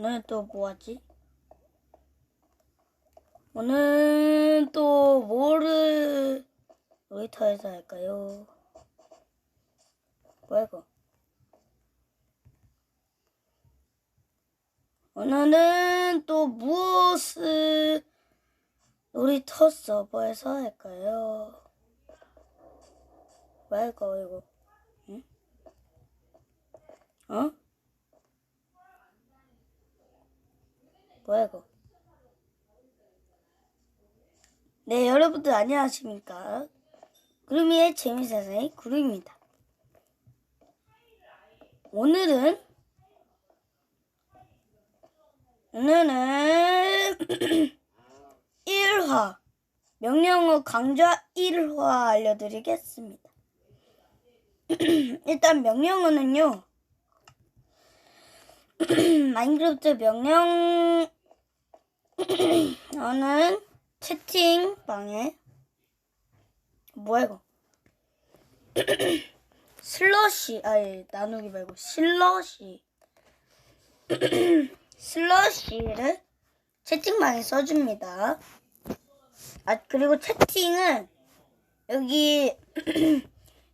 오늘 또 뭐하지? 오늘 또 뭐를 놀이터에서 할까요? 뭐야 이거? 오늘은 또 무엇을 놀이터 서버에서 할까요? 뭐야 이거 이거? 응? 어? 뭐야 이거? 네 여러분들 안녕하십니까? 구름이의 재미세상의 구름입니다. 오늘은 오늘은 1화 명령어 강좌 1화 알려드리겠습니다. 일단 명령어는요. 마인크래프트 명령 어는 채팅방에 뭐야 이거 슬러시 아니 나누기 말고 슬러시 슬러시를 채팅방에 써줍니다. 아 그리고 채팅은 여기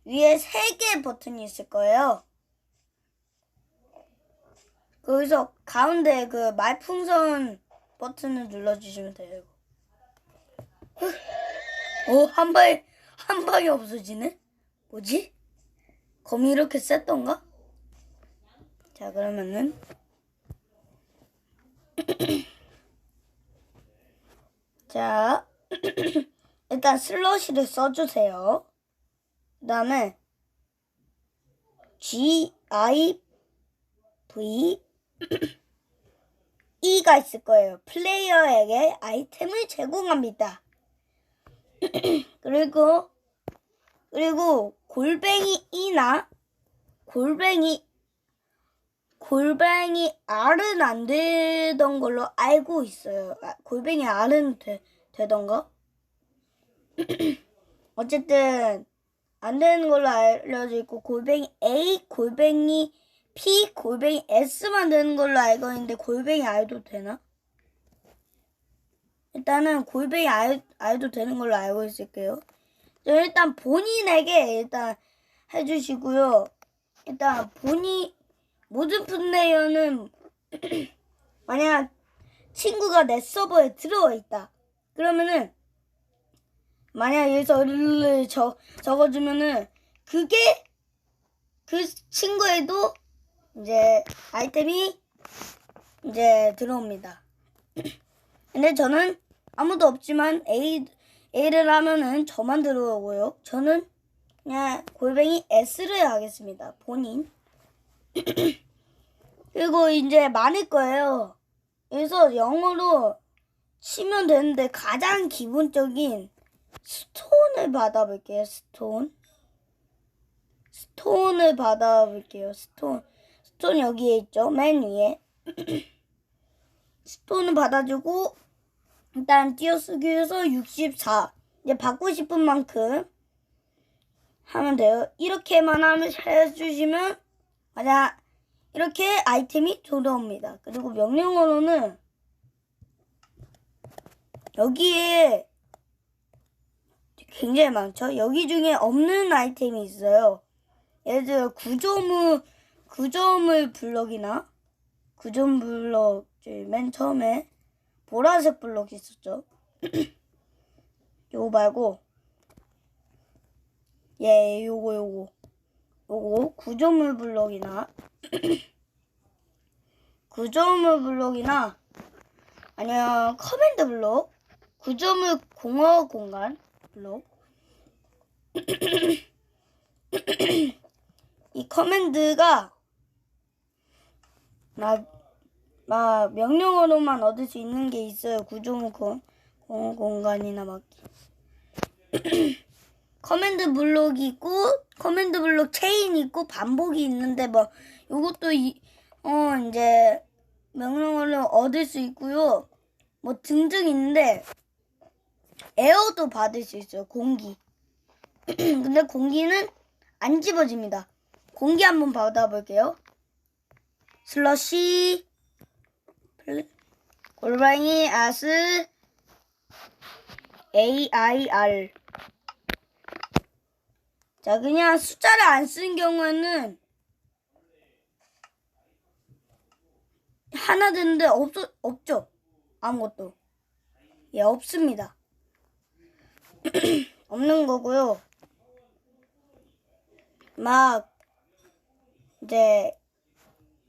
위에 세 개 버튼이 있을 거예요. 거기서 가운데 그 말풍선 버튼을 눌러주시면 돼요. 오, 한 발, 한 방에 없어지네? 뭐지? 검이 이렇게 셌던가? 자, 그러면은. 자, 일단 슬러시를 써주세요. 그 다음에, G, I, V, E가 있을 거예요. 플레이어에게 아이템을 제공합니다. 그리고 그리고 골뱅이 이나 골뱅이 골뱅이 R은 안 되던 걸로 알고 있어요. 아, 골뱅이 R은 되, 되던가? 어쨌든 안 되는 걸로 알려져 있고 골뱅이 A, 골뱅이 P, 골뱅이 S만 되는 걸로 알고 있는데 골뱅이 R도 되나? 일단은 골뱅이 알, 알도 되는 걸로 알고 있을게요. 일단 본인에게 일단 해주시고요. 일단 본인 모든 플레이어는 만약 친구가 내 서버에 들어와 있다. 그러면은 만약 여기서 를 적, 적어주면은 그게 그 친구에도 이제 아이템이 이제 들어옵니다. 근데 저는 아무도 없지만 A, A를 하면은 저만 들어오고요. 저는 그냥 골뱅이 S를 하겠습니다. 본인. 그리고 이제 많을 거예요. 그래서 영어로 치면 되는데 가장 기본적인 스톤을 받아볼게요. 스톤. 스톤을 받아볼게요. 스톤. 스톤 여기에 있죠. 맨 위에. 스톤을 받아주고 일단 띄어쓰기에서 64 이제 받고 싶은 만큼 하면 돼요. 이렇게만 하면 해주시면 맞아 이렇게 아이템이 들어옵니다. 그리고 명령어로는 여기에 굉장히 많죠. 여기 중에 없는 아이템이 있어요. 예를 들어 구조물 구조물 블럭이나 구조물 블럭 맨 처음에 보라색 블럭 있었죠. 요거 말고 예 요거 요거 요거 구조물 블럭이나 구조물 블럭이나 아니면 커맨드 블럭 구조물 공허 공간 블럭 이 커맨드가 막, 막 명령어로만 얻을 수 있는 게 있어요. 구조물 공, 공간이나 막 커맨드 블록이 있고 커맨드 블록 체인 있고 반복이 있는데 뭐 요것도 이, 어 이제 명령어를 얻을 수 있고요. 뭐 등등 있는데 에어도 받을 수 있어요. 공기. 근데 공기는 안 집어집니다. 공기 한번 받아볼게요. 슬러시. 골뱅이 아스. AIR 자 그냥 숫자를 안 쓴 경우에는 하나 되는데 없 없죠? 아무것도. 예 없습니다. 없는 거고요. 막 이제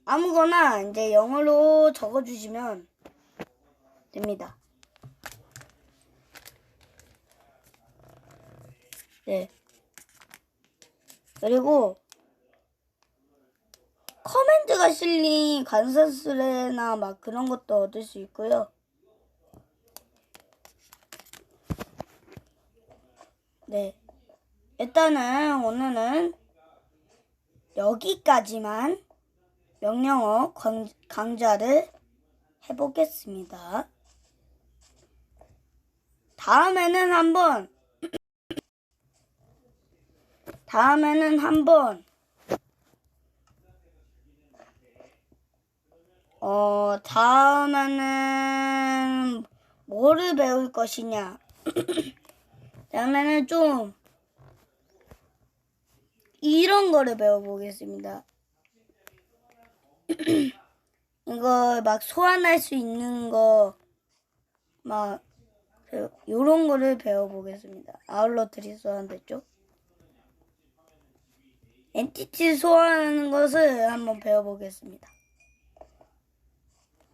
아무거나 이제 영어로 적어주시면 됩니다. 네. 그리고 커맨드가 실린 관사술래나 막 그런 것도 얻을 수 있고요. 네. 일단은 오늘은 여기까지만 명령어 강, 강좌를 해보겠습니다. 다음에는 한번 다음에는 한번 어 다음에는 뭐를 배울 것이냐 다음에는 좀 이런 거를 배워보겠습니다. 이거 막 소환할 수 있는 거, 막, 그, 요런 거를 배워보겠습니다. 아울러트리 소환됐죠? 엔티티 소환하는 것을 한번 배워보겠습니다.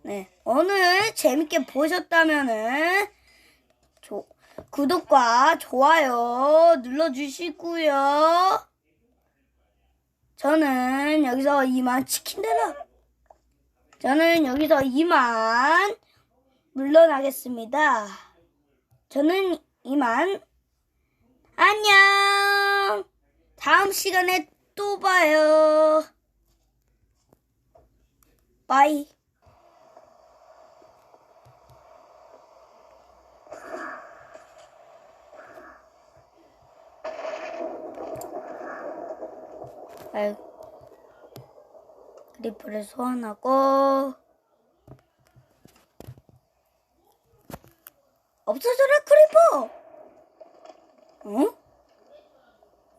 네. 오늘 재밌게 보셨다면은, 조, 구독과 좋아요 눌러주시고요. 저는 여기서 이만 치킨 대라. 저는 여기서 이만 물러나겠습니다. 저는 이만 안녕. 다음 시간에 또 봐요. 바이. 크 리퍼를 소환하고 없어져라 크리퍼! 어?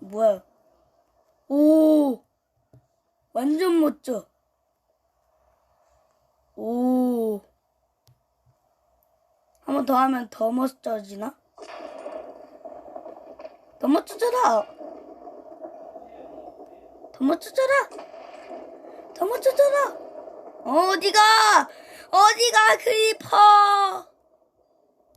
뭐야? 오! 완전 멋져. 오! 한 번 더 하면 더 멋져지나? 더 멋져져라! 더 멋져져라 더 멋져져라. 어디가? 어디가 크리퍼